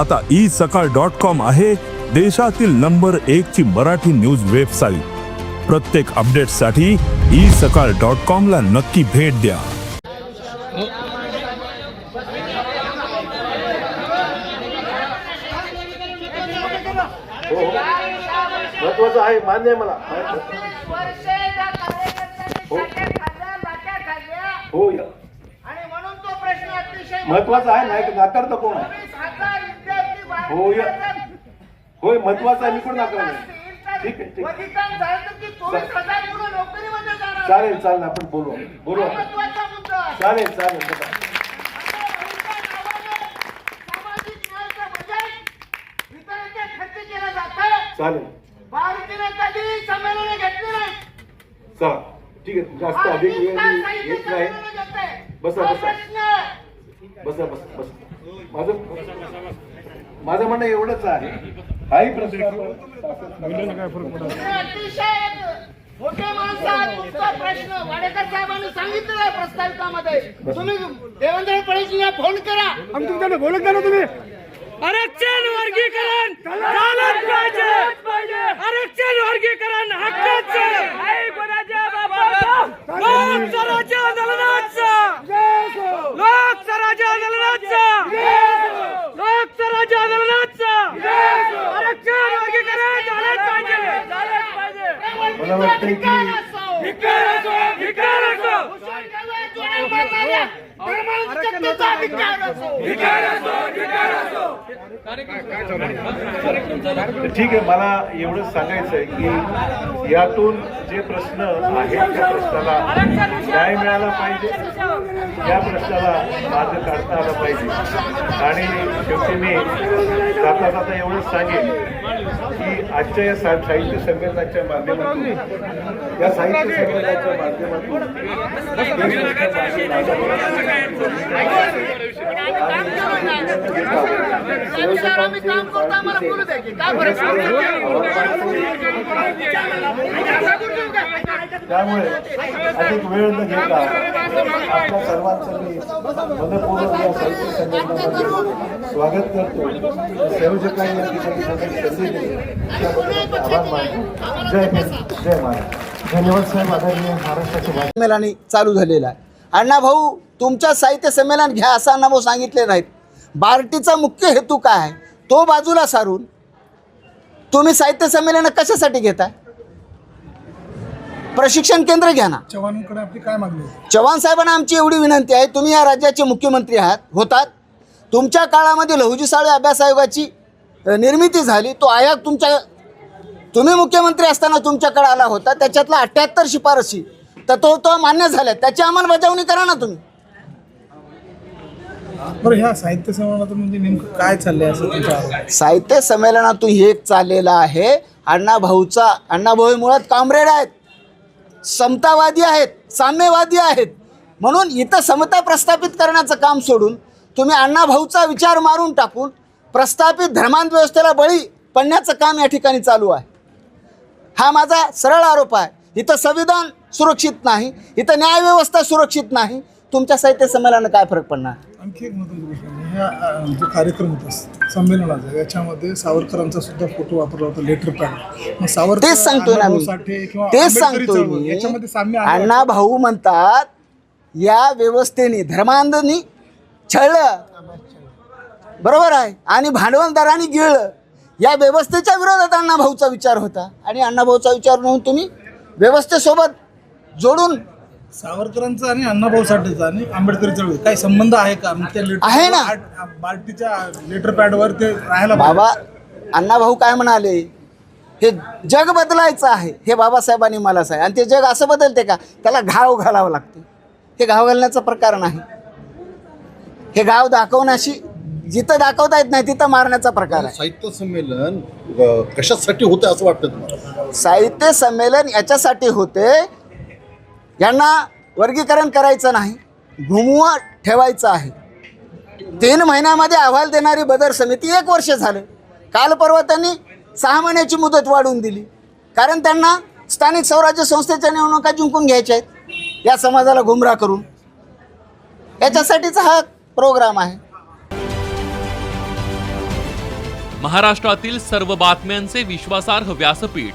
आता ई सकाळ dot com आहे देशातील नंबर एक ची मराठी न्यूज वेबसाईट. प्रत्येक अपडेटसाठी ई सकाळ डॉट कॉम ला नक्की भेट द्या. महत्वाचं आहे मान्य आहे मला. खाल्ल्या हो या. आणि म्हणून तो प्रश्न अतिशय महत्वाचं आहे नाही नाकारता कोण आहे? चोवीस हजार विद्यार्थी बाहेर हो या. पडतात. होय महत्वाचं आहे मी पण तर ठीक आहे, ठीक आहे. अधिकार झालं तर ती चोवीस हजार मुलं नोकरीमध्ये जाणार चालेल चालेल आपण बोलू बोलू हा आपण. महत्त्वाचा मुद्दा आहे. चालेल चालेल बघा. आता भाऊच्या नावाने सामाजिक न्यायाचं बजेट वितरणाचे खर्च केलं जातं चालेल भारतीने कधी संमेलन घेतली नाही चला ठीक आहे जास्त अधिक वेळ मी घेत नाही बसा, बसा. बसा बस बस माझं माझं म्हणणं एवढंच आहे. हाही प्रश्न मोठे माणसं आहात, तुमचा प्रश्न वाडेकर साहेबांनी सांगितलेला आहे प्रस्ताविकामध्ये. तुम्ही देवेंद्र फडणवीसला फोन करा. आम्ही तुमच्याकडे बोलत ना तुम्ही. आरक्षण वर्गीकरण पाहिजे आरक्षण वर्गीकरण हक्काचं नाही कोणाच्या बापाचं लोक स्वराज्य आंदोलनाचं लोक स्वराज्य आंदोलनाचं लोक स्वराज्य आंदोलनाचं आरक्षण वर्गीकरण झालंच पाहिजे झालंच पाहिजे मला वाटतंय की ठीक आहे मला एवढंच सांगायचं आहे की यातून जे प्रश्न आहेत त्या प्रश्नाला न्याय मिळाला पाहिजे. या प्रश्नाला मार्ग काढता आला पाहिजे. आणि शेवटी मी जाता जाता एवढंच सांगेन की आजच्या या सा- साहित्य संमेलनाच्या माध्यमातून या साहित्य संमेलनाच्या माध्यमातून काम आम्हाला बोलू द्या की. काय फरक त्यामुळे अधिक वेळ न घेता आपल्या सर्वांचं मी मनपूर्वक या साहित्य संमेलनामध्ये स्वागत करतो. संयोजकांनी या ठिकाणी संधी दिली त्याबद्दल आभार मानतो. जय हिंद जय महाराज धन्यवाद साहेब आदरणीय महाराष्ट्राचे मेलाने चालू झालेला आहे. अण्णा भाऊ तुमच्या साहित्य संमेलन घ्या असं अण्णा भाऊ सांगितले नाहीत. बार्टीचा मुख्य हेतू काय आहे? तो बाजूला सारून तुम्ही साहित्य संमेलन कशासाठी घेताय? प्रशिक्षण केंद्र घ्या ना चव्हाणांकडे आपली काय मागणी आहे? चव्हाण साहेबांना आमची एवढी विनंती आहे तुम्ही या राज्याचे मुख्यमंत्री आहात होतात तुमच्या काळामध्ये लहुजी साळे अभ्यास आयोगाची अ, निर्मिती झाली तो आयोग तुमच्या तुम्ही मुख्यमंत्री असताना तुमच्याकडे आला होता त्याच्यातला अठ्ठ्याहत्तर शिफारसी तर तो तो मान्य झाल्या त्याची अंमलबजावणी करा ना तुम्ही बरं ह्या साहित्य संमेलनातून म्हणजे नेमकं काय चाललंय असं तुमच्या आरोप आहे? साहित्य संमेलनातून हे एक चाललेलं आहे अण्णा भाऊचा अण्णा भाऊ हे मुळात कामरेड आहेत समतावादी आहेत साम्यवादी आहेत. म्हणून इथं समता प्रस्थापित करण्याचं काम सोडून तुम्ही अण्णाभाऊचा विचार मारून टाकून प्रस्थापित धर्मांत व्यवस्थेला बळी पडण्याचं काम या ठिकाणी चालू आहे. हा माझा सरळ आरोप आहे. इथं संविधान सुरक्षित नाही इथं न्यायव्यवस्था सुरक्षित नाही. तुमच्या साहित्य संमेलनानं काय फरक पडणार? आणखी एक महत्त्वाचा प्रश्न आहे. ह्या जो कार्यक्रम होता संमेलनाचा याच्यामध्ये सावरकरांचा सुद्धा फोटो वापरला होता लेटर पॅड मग सावरकर तेच सांगतोय ना मी. अण्णाभाऊ साठे किंवा तेच आंबेडकरी सांगतोय चळवळ मी. याच्यामध्ये साम्य आहे अण्णा भाऊ म्हणतात या व्यवस्थेने धर्मांधनी छळलं. बरोबर आहे. आणि भांडवलदारांनी गिळलं. या व्यवस्थेच्या विरोधात अण्णा भाऊचा विचार होता. आणि अण्णा भाऊचा विचार म्हणून तुम्ही व्यवस्थेसोबत जोडून सावरकरांचा आणि अण्णाभाऊ साठेचा आणि आंबेडकरी चळवळ काही संबंध आहे का? मग त्या लेटर आहे ना. आठ- बार्टीच्या लेटर पॅडवर ते राहायला. बाबा अण्णा भाऊ काय म्हणाले? हे जग बदलायचं आहे हे बाबासाहेबांनी मला सांग. आणि ते जग असं बदलते का? त्याला घाव घालावं लागते. हे घाव घालण्याचा प्रकार नाही. हे गाव दाखवण्याशी जिथं दाखवता येत नाही तिथं मारण्याचा प्रकार आहे. साहित्य संमेलन अ, कशासाठी होतं असं वाटतं तुम्हाला? साहित्य संमेलन याच्यासाठी होते यांना वर्गीकरण करायचं नाही घुमवा ठेवायचं आहे. तीन महिन्यामध्ये अहवाल देणारी बदर समिती एक वर्ष झालं. काल परवा त्यांनी सहा महिन्याची मुदत वाढवून दिली. कारण त्यांना स्थानिक स्वराज्य संस्थेच्या निवडणुका जिंकून घ्यायच्या आहेत. या समाजाला गुमराह करून. याच्यासाठीचा हा प्रोग्राम आहे. महाराष्ट्रातील सर्व बातम्यांचे विश्वासार्ह व्यासपीठ